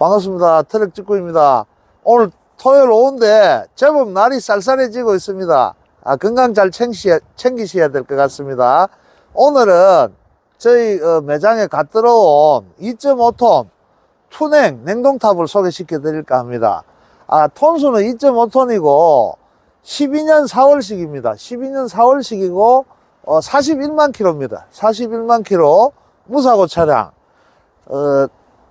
반갑습니다. 트럭 직구입니다. 오늘 토요일 오후인데 제법 날이 쌀쌀해지고 있습니다. 아, 건강 잘 챙기셔야, 챙기셔야 될 것 같습니다. 오늘은 저희 어, 매장에 갓 들어온 2.5톤 투냉 냉동탑을 소개시켜 드릴까 합니다. 아, 톤수는 2.5톤이고 12년 4월식입니다. 12년 4월식이고 어, 41만 킬로입니다. 41만 킬로 무사고 차량. 어,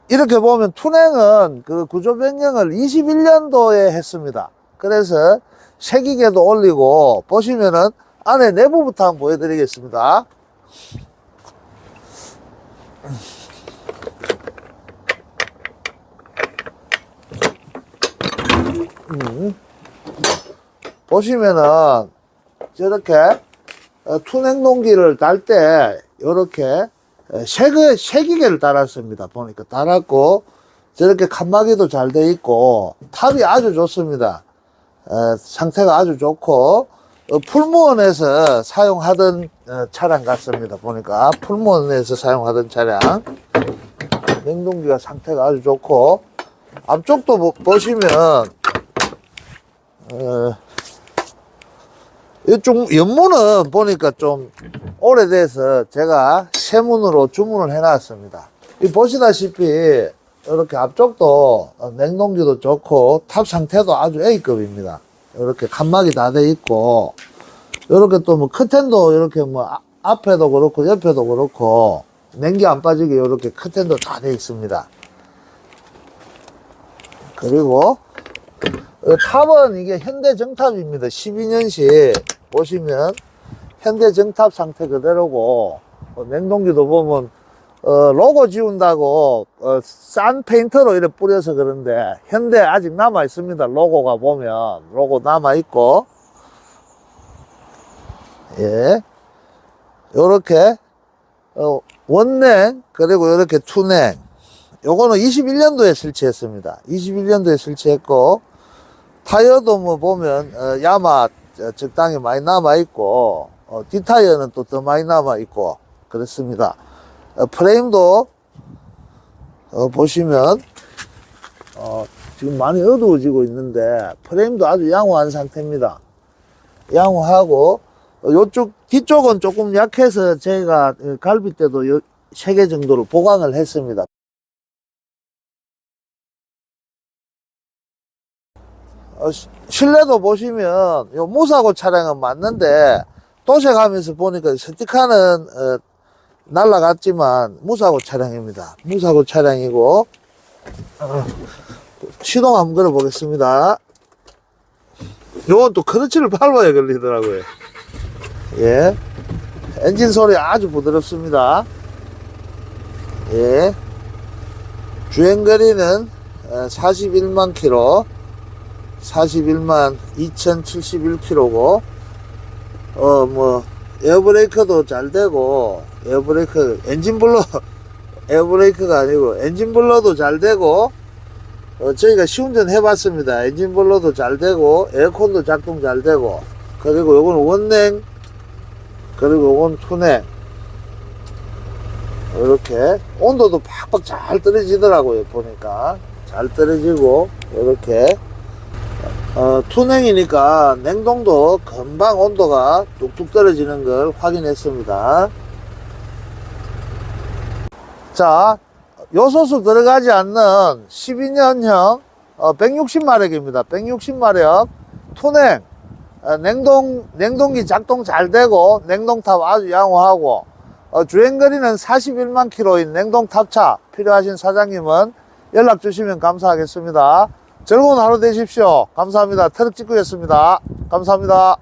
이렇게 보면 투냉은 그 구조 변경을 21년도에 했습니다. 그래서 색이계도 올리고 보시면은 안에 내부부터 한번 보여드리겠습니다. 음. 보시면은 저렇게 어, 투냉동기를 달 때 이렇게 색의 색이계를 달았습니다. 보니까 달았고 저렇게 칸막이도 잘 돼 있고 탑이 아주 좋습니다. 어, 상태가 아주 좋고 어, 풀무원에서 사용하던 어, 차량 같습니다. 보니까 풀무원에서 사용하던 차량 냉동기가 상태가 아주 좋고 앞쪽도 보- 보시면 어, 이쪽 연문은 보니까 좀 오래돼서 제가 세문으로 주문을 해놨습니다. 이 보시다시피 이렇게 앞쪽도 어, 냉동기도 좋고 탑 상태도 아주 A급입니다. 이렇게 칸막이 다 돼 있고 이렇게 또 뭐 커튼도 이렇게 뭐 아- 앞에도 그렇고 옆에도 그렇고 냉기 안 빠지게 이렇게 커튼도 다 돼 있습니다. 그리고 어, 탑은 이게 현대 정탑입니다. 12년식 보시면 현대 정탑 상태 그대로고 어, 냉동기도 보면 어, 로고 지운다고 어, 싼 페인터로 이렇게 뿌려서 그런데 현대 아직 남아 있습니다. 로고가 보면 로고 남아 있고 예 요렇게 어, 원냉 그리고 이렇게 투냉 요거는 21년도에 설치했습니다. 21년도에 설치했고 타이어도 뭐 보면 어, 야마 어, 적당히 많이 남아 있고 어, 뒷타이어는 또 더 많이 남아 있고 그렇습니다. 어, 프레임도 어, 보시면 어, 지금 많이 어두워지고 있는데 프레임도 아주 양호한 상태입니다. 양호하고 어, 요쪽 뒤쪽은 조금 약해서 제가 어, 갈비 때도 3개 정도를 보강을 했습니다. 어, 시- 실내도 보시면 요 무사고 차량은 맞는데 도색하면서 보니까 스티커는 어, 날라갔지만 무사고 차량입니다. 무사고 차량이고 어, 시동 한번 걸어 보겠습니다. 요건 또 크러치를 밟아야 걸리더라고요. 예. 엔진 소리 아주 부드럽습니다. 예. 주행거리는 41만 킬로 41만 2071km고 어 뭐 에어브레이크도 잘 되고 에어브레이크 엔진 블러 에어브레이크가 아니고 엔진 블러도 잘 되고 어 저희가 시운전 해봤습니다. 엔진 블러도 잘 되고 에어컨도 작동 잘 되고 그리고 요건 원냉 그리고 요건 투냉. 이렇게 온도도 팍팍 잘 떨어지더라고요 보니까. 잘 떨어지고 이렇게 어, 투냉이니까 냉동도 금방 온도가 뚝뚝 떨어지는 걸 확인했습니다. 자, 요소수 들어가지 않는 12년형 160마력입니다. 160마력 투냉 어, 냉동 냉동기 작동 잘 되고 냉동탑 아주 양호하고 어, 주행거리는 41만 킬로인 냉동탑차 필요하신 사장님은 연락 주시면 감사하겠습니다. 즐거운 하루 되십시오. 감사합니다. 트럭 찍구였습니다. 감사합니다.